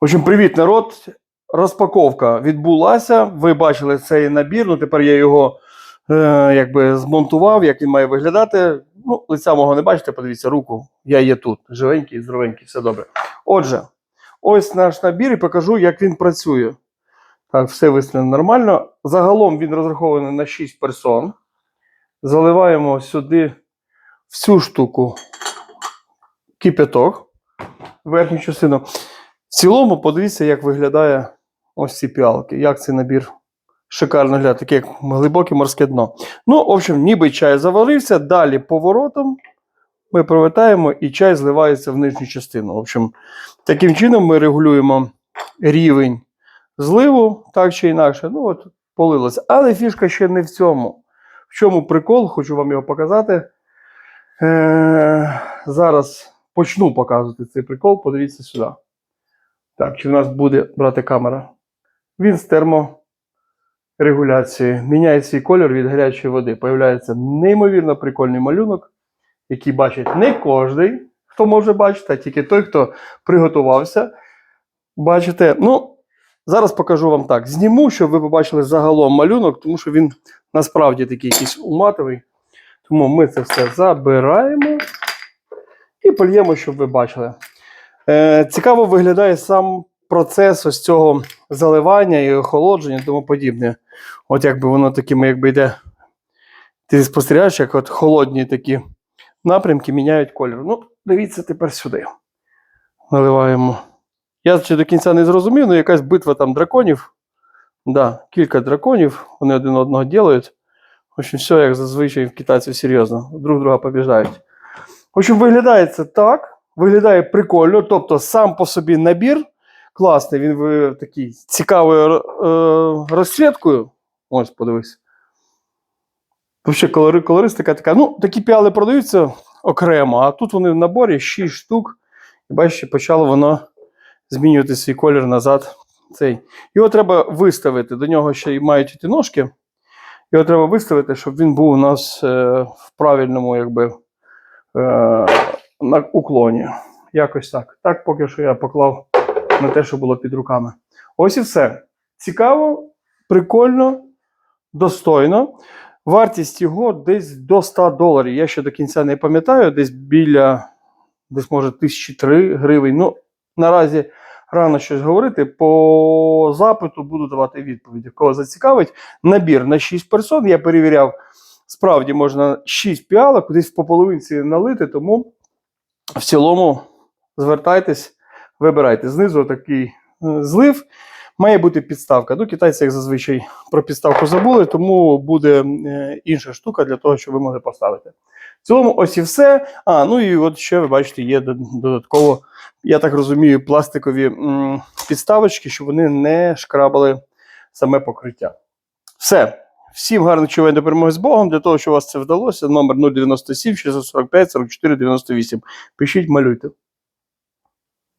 В общем, привіт, народ. Розпаковка відбулася. Ви бачили цей набір. Ну, тепер я його е, якби змонтував, як він має виглядати. Ну, лиця мого не бачите, подивіться руку. Я є тут. Живенький, здоровенький, все добре. Отже, ось наш набір і покажу, як він працює. Так, все виставлено нормально. Загалом він розрахований на 6 персон. Заливаємо сюди всю штуку кипяток, верхню частину. В цілому, подивіться, як виглядає ось ці піалки. Як цей набір шикарно глядає, таке як глибоке морське дно. Ну, в общем, ніби чай заварився, далі поворотом ми провертаємо і чай зливається в нижню частину. В общем, таким чином ми регулюємо рівень зливу, так чи інакше. Ну, от, полилося. Але фішка ще не в цьому. В чому прикол, хочу вам його показати. Е- зараз почну показувати цей прикол. Подивіться сюди. Так, чи в нас буде брати камера? Він з терморегуляцією. Міняє свій кольор від гарячої води. Появляється неймовірно прикольний малюнок, який бачить не кожен, хто може бачити, а тільки той, хто приготувався. Бачите, ну, зараз покажу вам так. Зніму, щоб ви побачили загалом малюнок, тому що він насправді такий якийсь уматовий. Тому ми це все забираємо і польємо, щоб ви бачили. Е, цікаво виглядає сам процес ось цього заливання і охолодження і тому подібне. От якби воно такими, якби йде. Ти спостерігаєш, як от холодні такі напрямки міняють колір. Ну, дивіться тепер сюди. Наливаємо. Я ще до кінця не зрозумів, але якась битва там драконів. Да, кілька драконів, вони один одного ділають. В общем, все як зазвичай в китайців серйозно. Друг друга побіждають. В общем, виглядає це так. Виглядає прикольно. Тобто, сам по собі набір класний, він такий цікавою е, розцвіткою. Ось, подивись. Взагалі, колори, колористика така. Ну, такі піали продаються окремо, а тут вони в наборі 6 штук. І бачите, почало воно змінювати свій колір назад. Цей. Його треба виставити. До нього ще й мають іти ножки. Його треба виставити, щоб він був у нас е, в правильному, якби. Е, на уклоні. Якось так. Так, поки що я поклав на те, що було під руками. Ось і все. Цікаво, прикольно, достойно. Вартість його десь до 100 доларів. Я ще до кінця не пам'ятаю, десь біля, десь може 1003 гривень. Ну, наразі рано щось говорити. По запиту буду давати відповіді. Кого зацікавить. Набір на 6 персон. Я перевіряв, справді можна 6 піалок, кудись по половинці налити, тому в цілому звертайтесь, вибирайте. Знизу такий е, злив. Має бути підставка. Ну, китайці, як зазвичай, про підставку забули, тому буде е, інша штука для того, щоб ви могли поставити. В цілому, ось і все. А, ну і от ще ви бачите, є додатково, я так розумію, пластикові підставочки, щоб вони не шкрабали саме покриття. Все. Всім гарних чувань до перемоги з Богом. Для того, щоб у вас це вдалося, номер 097 645 44 98. Пишіть, малюйте.